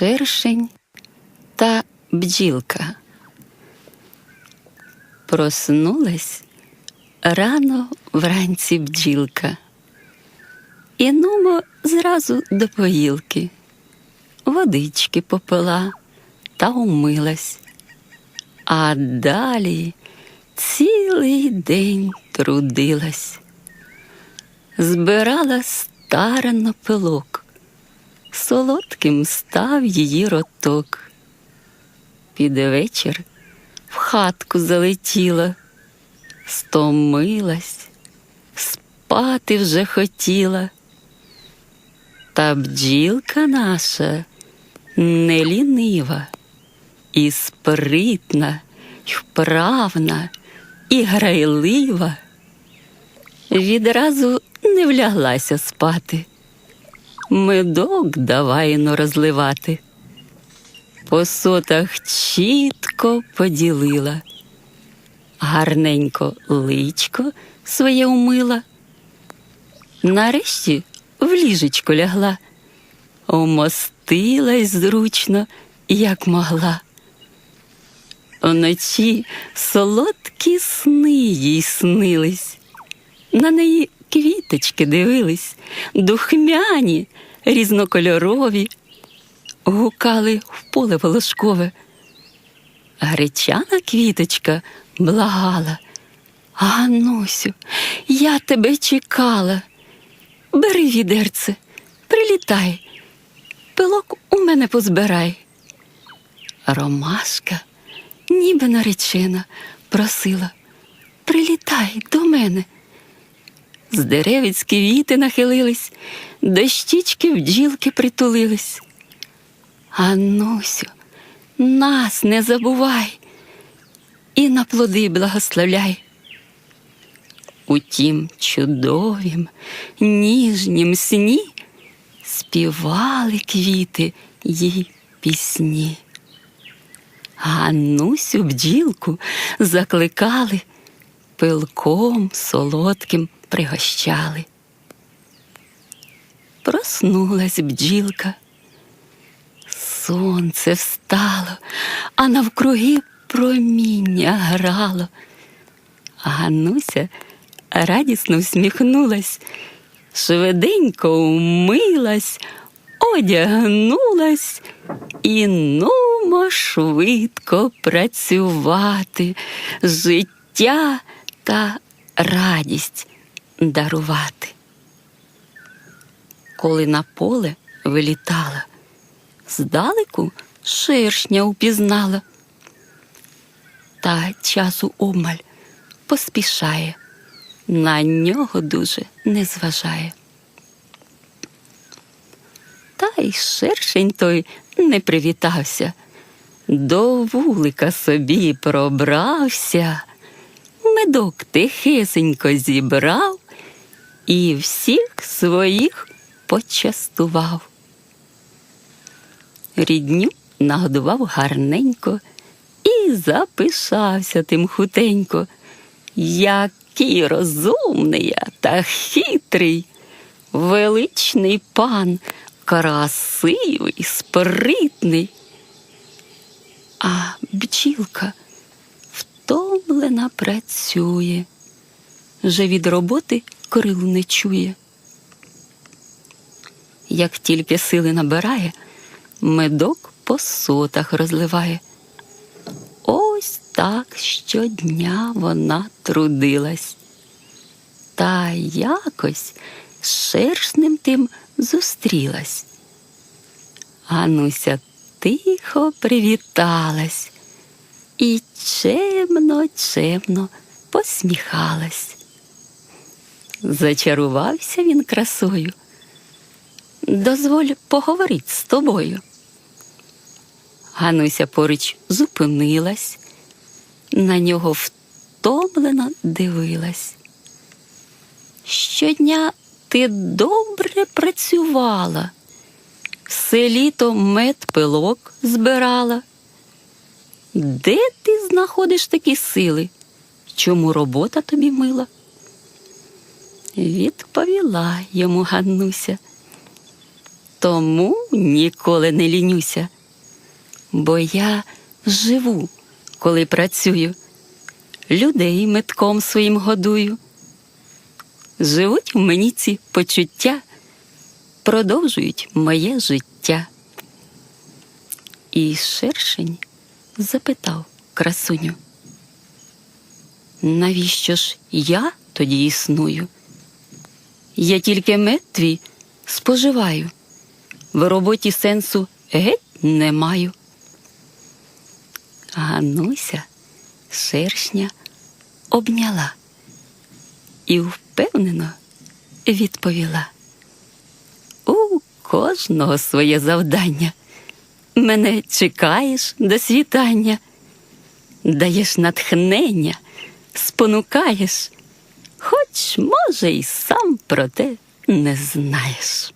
шершень та бджілка. Проснулась рано вранці бджілка. І нумо зразу до поїлки. Водички попила та умилась. А далі цілий день трудилась. Збирала старано пилок, солодким став її роток. Під вечір в хатку залетіла, стомилась, спати вже хотіла. Та бджілка наша не лінива, і спритна, й вправна, і грайлива. Відразу не вляглася спати. Медок давайно розливати. По сотах чітко поділила, гарненько личко своє умила. Нарешті в ліжечко лягла, умостилась зручно, як могла. Вночі солодкі сни їй снились, на неї квіточки дивились, духмяні, різнокольорові, гукали в поле волошкове. Гречана квіточка благала. Ганусю, я тебе чекала. Бери відерце, прилітай, пилок у мене позбирай. Ромашка, ніби наречена, просила Прилітай до мене. З деревець квіти нахилились, дощічки бджілки притулились. Анусю, нас не забувай і на плоди благословляй. У тім чудовім, ніжнім сні співали квіти їй пісні. Ганусю бджілку закликали, пилком солодким пригощали. Проснулась бджілка, сонце встало, а навкруги проміння грало. Гануся радісно всміхнулась, швиденько умилась, одягнулась і нумо швидко працювати, життя та радість дарувати. Коли на поле вилітала, здалеку шершня упізнала, та часу обмаль поспішає, на нього дуже не зважає. Та й шершень той не привітався, до вулика собі пробрався, медок тихесенько зібрав і всіх своїх почастував. Рідню нагодував гарненько і запишався тим хутенько. Який розумний я та хитрий, величний пан, красивий, спритний. А бджілка втомлена працює, вже від роботи крил не чує. Як тільки сили набирає, медок по сотах розливає. Ось так щодня вона трудилась. Та якось з шершнем тим зустрілась. Гануся тихо привіталась і чемно, чемно посміхалась. Зачарувався він красою. Дозволь поговорить з тобою. Гануся поруч зупинилась, на нього втомлено дивилась. Щодня ти добре працювала, все літо мед пилок збирала. Де ти знаходиш такі сили? Чому робота тобі мила? Відповіла йому Ганнуся. Тому ніколи не лінюся, бо я живу, коли працюю, людей метком своїм годую. Живуть в мені ці почуття, продовжують моє життя. І шершень запитав красуню. Навіщо ж я тоді існую? Я тільки мед твій споживаю, в роботі сенсу геть не маю. Гануся шершня обняла і впевнено відповіла. У кожного своє завдання. Мене чекаєш до світання, даєш натхнення, спонукаєш, хоч, може, й сам про те не знаєш.